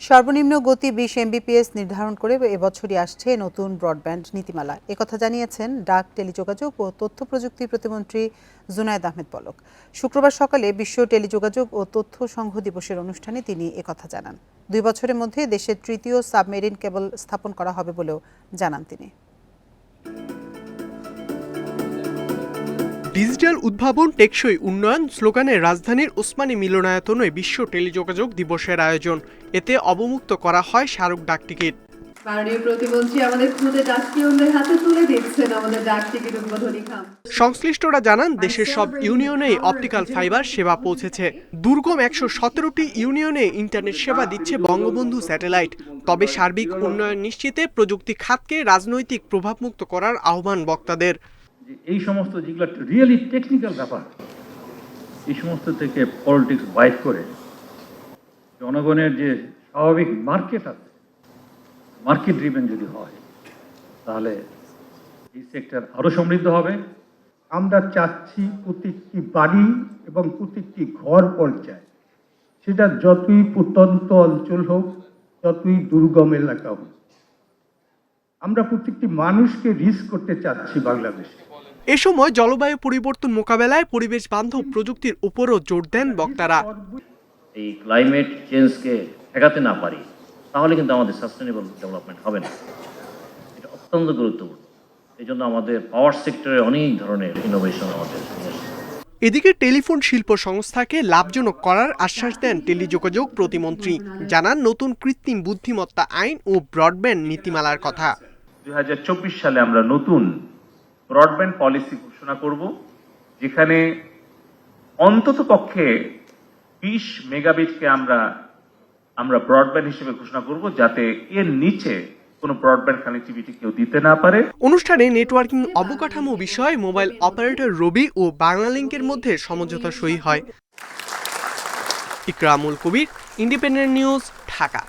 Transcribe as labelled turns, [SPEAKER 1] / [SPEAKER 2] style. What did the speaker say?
[SPEAKER 1] সর্বনিম্ন গতি বিশ এমবিপিএস নির্ধারণ করে এবছরই আসছে নতুন ব্রডব্যান্ড নীতিমালা। একথা জানিয়েছেন ডাক, টেলিযোগাযোগ ও তথ্য প্রযুক্তি প্রতিমন্ত্রী জুনায়দ আহমেদ পলক। শুক্রবার সকালে বিশ্ব টেলিযোগাযোগ ও তথ্য সংঘ দিবসের অনুষ্ঠানে তিনি একথা জানান। দুই বছরের মধ্যে দেশের তৃতীয় সাবমেরিন কেবল স্থাপন করা হবে বলেও জানান তিনি।
[SPEAKER 2] ডিজিটাল উদ্ভাবন টেকসই উন্নয়ন স্লোগানে রাজধানীর ওসমানী মিলনায়তনে বিশ্ব টেলিযোগাযোগ দিবসের আয়োজন। এতে অবমুক্ত করা হয় স্মারক ডাক টিকিট।
[SPEAKER 3] মাননীয় প্রতিমন্ত্রী আমাদের খুদে ডাকটিয়নদের হাতে তুলে দিচ্ছেন আমাদের ডাক উদ্বোধনী খাম।
[SPEAKER 2] সংশ্লিষ্টরা জানান দেশের সব ইউনিয়নেই অপটিক্যাল ফাইবার সেবা পৌঁছেছে। দুর্গম একশো সতেরোটি ইউনিয়নে ইন্টারনেট সেবা দিচ্ছে বঙ্গবন্ধু স্যাটেলাইট। তবে সার্বিক উন্নয়ন নিশ্চিতে প্রযুক্তি খাতকে রাজনৈতিক প্রভাবমুক্ত করার আহ্বান বক্তাদের।
[SPEAKER 4] যে এই সমস্ত যেগুলো রিয়েলি টেকনিক্যাল ব্যাপার, এই সমস্ত থেকে পলিটিক্স বাইট করে জনগণের যে স্বাভাবিক মার্কেট আছে মার্কেট ড্রিভেন যদি হয়, তাহলে এই সেক্টর আরও সমৃদ্ধ হবে।
[SPEAKER 5] আমরা চাচ্ছি প্রত্যেকটি বাড়ি এবং প্রত্যেকটি ঘর পর্যায়ে সেটা যতই প্রত্যন্ত অঞ্চল হোক, যতই দুর্গম এলাকা হোক আমরা প্রত্যেকটি মানুষকে রিস্ক করতে চাচ্ছি বাংলাদেশে।
[SPEAKER 2] এ সময় জলবায়ু পরিবর্তন মোকাবেলায় পরিবেশ বান্ধব প্রযুক্তির উপরও জোর দেন বক্তারা।
[SPEAKER 4] এই ক্লাইমেট চেঞ্জকে ঠেকাতে না পারি তাহলে কিন্তু আমাদের সাস্টেনেবল ডেভেলপমেন্ট হবে না। এটা অত্যন্ত গুরুত্বপূর্ণ। এই জন্য আমাদের পাওয়ার সেক্টরে অনেক ধরনের ইনোভেশন আমাদের।
[SPEAKER 2] এদিকে টেলিফোন শিল্প সংস্থাকে লাভজনক করার আশ্বাস দেন টেলিযোগাযোগ প্রতিমন্ত্রী। জানান নতুন কৃত্রিম বুদ্ধিমত্তা আইন ও ব্রডব্যান্ড নীতিমালার কথা।
[SPEAKER 6] দুই হাজার চব্বিশ সালে আমরা নতুন ব্রডব্যান্ড পলিসি ঘোষণা করব, যেখানে অন্তত পক্ষে বিশ মেগাবিটকে আমরা আমরা ব্রডব্যান্ড হিসেবে ঘোষণা করব, যাতে এর নিচে কোনো ব্রডব্যান্ড কানেক্টিভিটি কেউ দিতে না পারে।
[SPEAKER 2] অনুষ্ঠানে নেটওয়ার্কিং অবকাঠামো বিষয়ে মোবাইল অপারেটর রবি ও বাংলালিংকের মধ্যে সমঝোতা সই হয়। Ikramul Kabir independent news Dhaka.